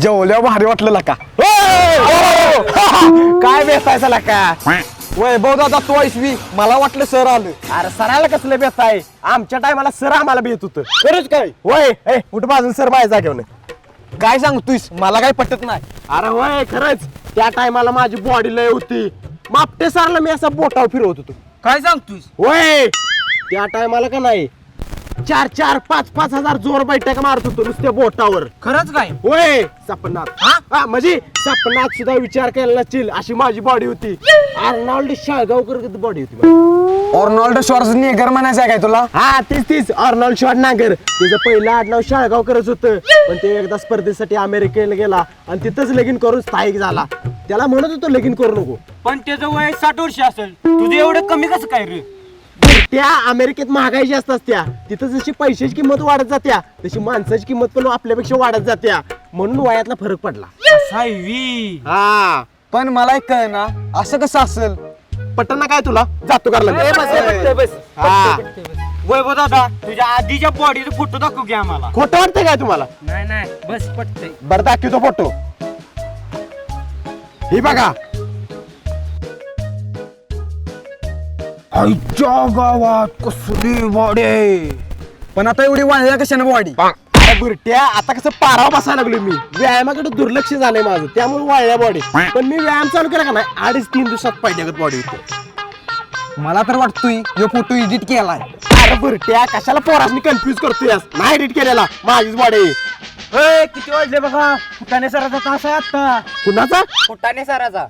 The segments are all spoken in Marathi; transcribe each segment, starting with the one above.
जेवल्या भारी वाटलं का काय बेसायचा का वैभव दादा तू ऐसवी मला वाटलं सर आलं. अरे सराला कसलं बेस आहे आमच्या टायमाला सर आम्हाला भेट होतं. खरंच काय? वय ए कुठं बाजून सर माझ्या जागेवर काय सांगतोयस? मला काय पटत नाही. अरे वय खरंच. त्या टायमाला माझी बॉडी लय होती. मापटे सरला मी असा बोटावर फिरवत होतो. काय सांगतोस वय त्या टायमाला का नाही? चार चार पाच पाच हजार जोर बैठक मारत होतो नुसत्या बोटावर. खरंच काय? होय सपनात. हा? म्हणजे सपनात सुद्धा विचार केला नसतील अशी माझी बॉडी होती. अर्नाल्ड शाळगावकर बॉडी होती माझी. ऑर्नॉल्ड शॉर्स नेगर म्हणायचं काय तुला? हा तीच तीच अर्नॉल्ड नागर तिचं पहिलं आडनाव शाळगावकरच होतं. पण ते एकदा स्पर्धेसाठी अमेरिकेला गेला आणि तिथंच लगीन करून स्थायिक झाला. त्याला म्हणत होतो लगीन करू नको. पण त्याचं वय साठ वर्ष असेल. तुझं एवढं कमी कसं काय रे? त्या अमेरिकेत महागाई जास्त असत्या. तिथं जशी पैशाची किंमत वाढत जात्या तशी माणसाची किंमत पण आपल्यापेक्षा वाढत जात्या. म्हणून वयातला फरक पडला. हा. पण मला एक कळ ना असं कसं असेल? पटना काय तुला? जातो करला हा. वैभव दादा तुझ्या आधीच्या बॉडीचा फोटो दाखव घ्या आम्हाला. खोटं वाटतंय काय तुम्हाला? नाही नाही बस पटतंय. बरं दाखवतो फोटो ही बघा. आईच्या गावात कसली बॉडी पण आता एवढी वाढल्या कशाने बॉडी अरे बुरट्या आता कसं पाराव बसायला लागलो मी. व्यायामाकडे दुर्लक्ष झालंय माझं त्यामुळे वाळल्या बॉडी पण मी व्यायाम चालू केला का नाही अडीच तीन दिवसात पाहिजे बॉडी होते. मला तर वाटतोय यो फोटो एडिट केलाय. अरे बुरट्या कशाला पोरासनी कन्फ्युज करतोय नाही एडिट केलेला माझीच बॉडी किती वाजले बघा फुटाने सराचा तास आहे आता कुणाचा? फुटाने सराचा?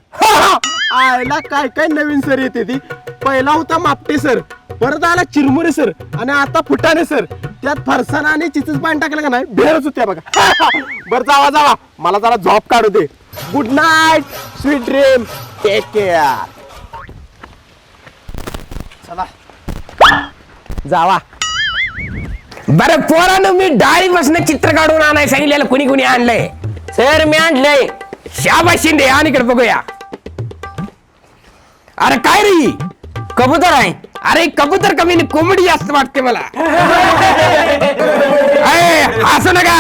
आयला काय काय नवीन सर येते ती? पहिला होता मापटे सर. परत आला चिरमुरे सर. आणि आता फुटाणे सर. त्यात फरसाना आणि चिचच पाणी टाकलं का नाही? भेरच होत्या बघा. बरं जावा जावा. मला जरा झॉप काढू दे. Good night sweet dream take care चला. जावा. बरं पोरानं मी डाळीपासून चित्र काढून आणाय सांगितलेलं कुणी कुणी आणलंय? सर मी आणलंय. शाबा शिंदे आणि इकडे बघूया. अरे काय रे ही? कबूतर आहे. अरे कबूतर कमी कोंबडी जास्त वाटते मला. अय, हसू नका.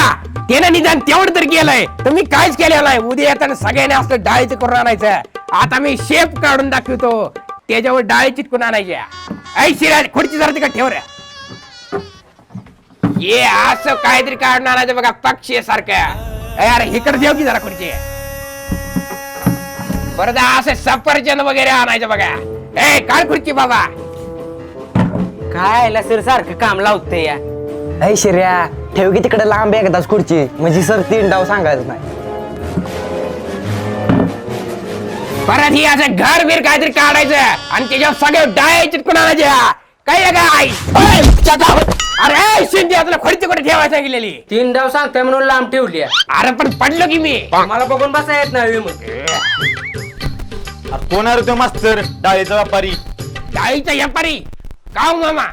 त्यानं निदान तेवढं तर केलंय. तर मी काहीच केलेलं नाही. उद्या येताना सगळ्यांनी असं डाळीचं करून आणायचं. आता मी शेप काढून दाखवतो. त्याच्यावर डाळी चिटकून आणायच्या. ऐ शिरा खुर्ची जरा तिकडे ठेव रे. ये असं काहीतरी काढून आणायचं बघा पक्षी सारखं यार इकडे देऊ की जरा खुर्ची. परत असं सफरचंद वगैरे आणायचं बघा. ए काढ खुर्ची बाबा? काय सर सारखं काम लावते या. ऐ शिर्या ठेव की तिकडे लांब एकदाच खुर्ची. म्हणजे सर तीन डाव सांगायचं नाही. परत ही असं घर बीर काहीतरी काढायचं. आणि त्याच्यावर सगळे डाय चिटकून आणायच्या काय आहे काय? ओय, चटा. अरे शिंदे तुला खुर्ची कुठे ठेवायला सांगितलेली? तीन डाव सांगताय म्हणून लांब ठेवली अरे पण पडलो की मी. मला बघून बसा येत नाही मग कोण आहे रे तो मास्तर? डाळीचा व्यापारी. डाळीचा व्यापारी? का हो मामा.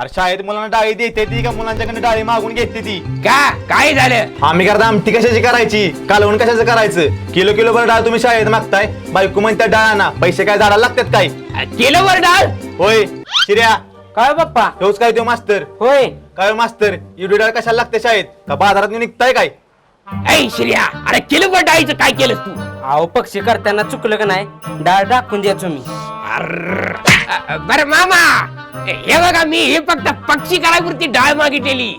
अरे शाळेत मुलांना डाळी देते ती का मुलांच्याकडे डाळी मागून घेते ती? का? काय झालं? आम्ही करता आमटी कशाची करायची? कालवण कशाचं करायचं? किलो किलो भर डाळ तुम्ही शाळेत मागताय. बायको म्हणतात डाळ ना पैसे काय झाडाला लागतात काय? केलं वर डाळ? होय. शिर्या. काय बाप्पा? तोच काय तो मास्तर? होय. काय हो मास्तर? एवढी डाळ कशाला लागते शाळेत? का बाजारात निघताय काय? ऐ श्रिया. अरे केलं वर डाळीचं काय केलं तू? अहो पक्षी करताना चुकलं का नाही? डाळ टाकून द्या तुम्ही. बर मामा. हे बघा मी हे फक्त पक्षी करायपुरती डाळ मागितलेली.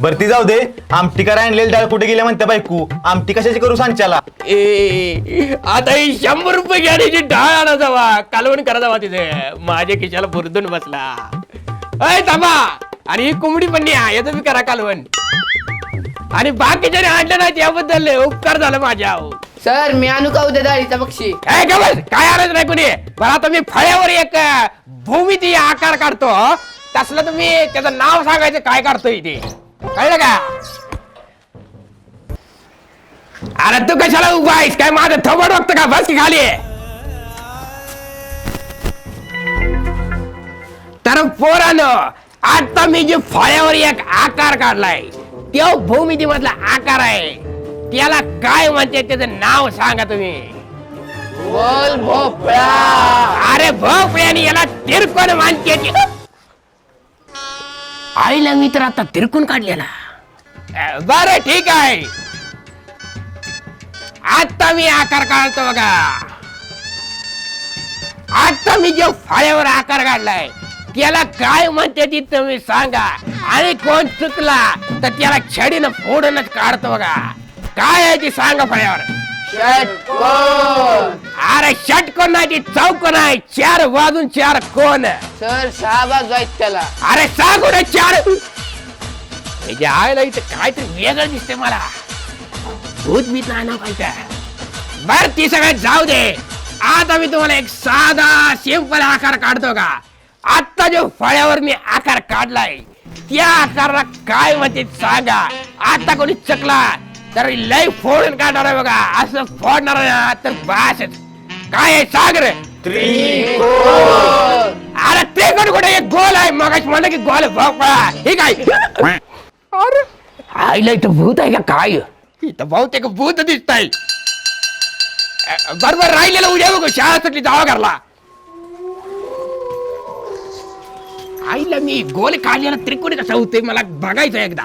बरं ती जाऊ दे. आमटी करा आणलेली डाळ कुठे गेल्या म्हणते बायको? आमटी कशाची करू सांच्याला? ए आता ही शंभर रुपये घेण्याची डाळ आणा जावा. कालवण करा जावा तिथे. माझ्या खिशाला बुरदून बसला. अय थांबा. आणि ही कोंबडी पण न्या याचं मी करा कालवण. आणि बाकीच्याने आणलं नाही त्याबद्दल लय उपकार झालं माझ्या. सर मी आणू का उद्या डाळीचा पक्षी? काय आणायचं नाही कोणी? बरं आता मी फळ्यावर एक अं, भूमिती आकार काढतो हं? तसलं तुम्ही त्याचं नाव सांगायचं काय काढतोय ते. कळलं का? अरे तू कशाला उभा आहेस? काय माझं थोबड बघतो का? बस की खाली तर पोरानं आता मी जे फळ्यावर एक आकार काढलाय तो भूमिती मधला आकार आहे. त्याला काय म्हणते त्याचं नाव सांगा तुम्ही. बोल भोपळा. अरे भोपळ्याने याला तिरकून मानते. आईला मी तर आता तिरकून काढलेला. बर ठीक आहे. आता मी आकार काढतो बघा. आता मी जे फाळ्यावर आकार काढलाय त्याला काय म्हणते ती तुम्ही सांगा. आणि कोण चुकला तर त्याला छडीनं फोडूनच काढतो बघा. काय आहे ती सांगा फळ्यावर? अरे षटकोन नाही ती चौकोन आहे. चार वाजून चार कोण? सर सहा बाजू आहेत त्याला. अरे सांगू चार. हे जे आयला इथं काहीतरी वेगळं दिसते मला. भूत बीत नाही ना पाहिजे बर ती सगळ्यात जाऊ दे. आता मी तुम्हाला एक साधा सिंपल आकार काढतो का? आता जो फळ्यावर मी आकार काढलाय त्या आकाराला काय म्हणते सांगा? आता कोणी चकला तर लय फोडून काढणार आहे बघा. असं फोडणार आहे ना तर बासच. काय आहे सांग रे. अरे ते कोण कुठे? एक गोल आहे. मग म्हणलं की गोल भोपळा. हे काय? अरे. आईला इथं भूत आहे का काय? इथं बहुतेक भूत दिसत आहे बरोबर राहिलेलं उद्या बघू. शाळा सुटली जावा घरला आईला मी गोल काढलेला त्रिकोणी कसा होतोय मला बघायचं एकदा.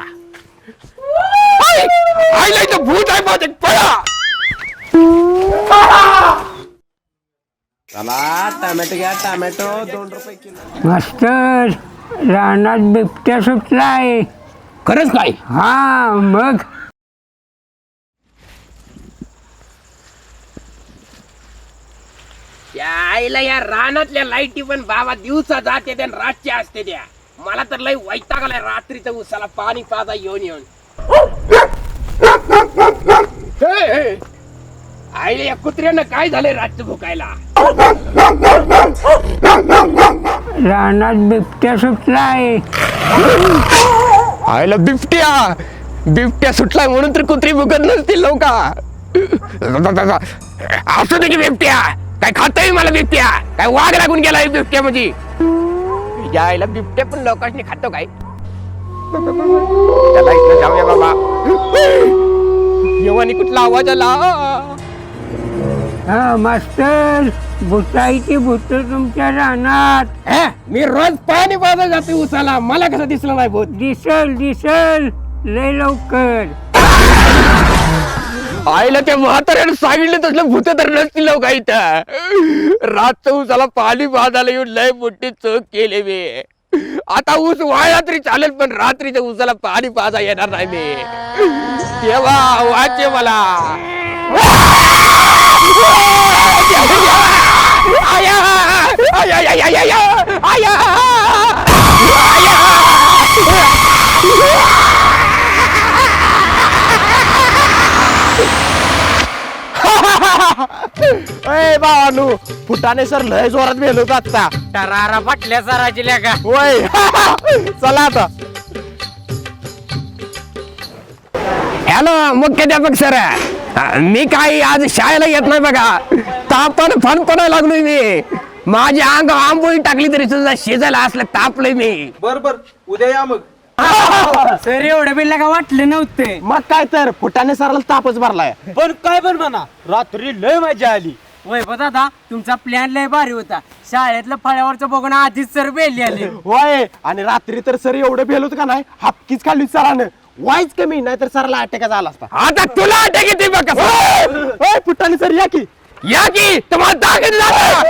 आई! आईला इथं भूत आहे बहुतेक पळा! चला टमॅटो घ्या टमॅटो दोन रुपये किलो. मास्टर रानात बिबट्या सुटलाय. खरंच काय? हा मग? त्या आईला या रानातल्या लाईटी पण बाबा दिवसा जाते त्या रातच्या असते त्या. मला तर लय वैताग आलाय रात्रीचं उसाला पाणी पाजा येऊन येऊन. हे, हे. आईला या कुत्र्यानं काय झालंय रातचं भुकायला? रानात बिबट्या सुटलाय. आईला बिबट्या. बिबट्या सुटलाय म्हणून तर कुत्री भुकत नसतील लोक असू दे की बिबट्या. काय खातोय मला बिबट्या? काय वाघ लागून गेलाय बिबट्या म्हणजे यायला बिबट्या पण लोकांनी खातो काय? त्याला इथं जाऊया बाबा. येवानी कुठला आवाज आला? हा मास्टर भुताईची भूत तुमच्या रानात. हे, मी रोज पाणी पाजा जाते उसाला. मला कसं दिसलं नाही भूत? दिसल दिसल. लय लवकर. आईला त्या म्हाताऱ्यानं सांगितलं तसलं भूत तर नसतील लोक त्या रात उसाला पाणी बाजायला येऊन लय मोठी चोख केले मी आता ऊस वाया तरी चालेल पण रात्रीच्या ऊसाला पाणी पाजा येणार नाही मी तेव्हा वाचे मला आया, आया, आया! आया! ए भावानू फुटाने सर लय जोरात भेलो आता? टरारा फाटल्या सराची लेका होय. चला आता. हॅलो मुख्याध्यापक सर. मी काही आज शाळेला येत नाही बघा. तापान फन पडायला लागलोय मी. माझी अंग आंबोळी टाकली तरी सुद्धा शिजायला असलं तापलंय मी. बर बर. उद्या या मग. सर एवढं बिल का वाटलं नव्हते? मग काय तर फुटाने सराला तापच भरलाय. पण काय पण म्हणा रात्री लय मजा आली. वय दादा तुमचा प्लॅन लय भारी होता. शाळेतलं फळ्यावरचं बघून आधीच सर बेली आली. होय आणि रात्री तर सर एवढं भेलोत का नाही? हापकीच खाल्ली सरानं. वाईच कमी नाही तर सराला अटॅक झाला असता. आता तुला अटॅक येते बघ कसं. होय फुटाने सर या की. या की तुम्हाला झालं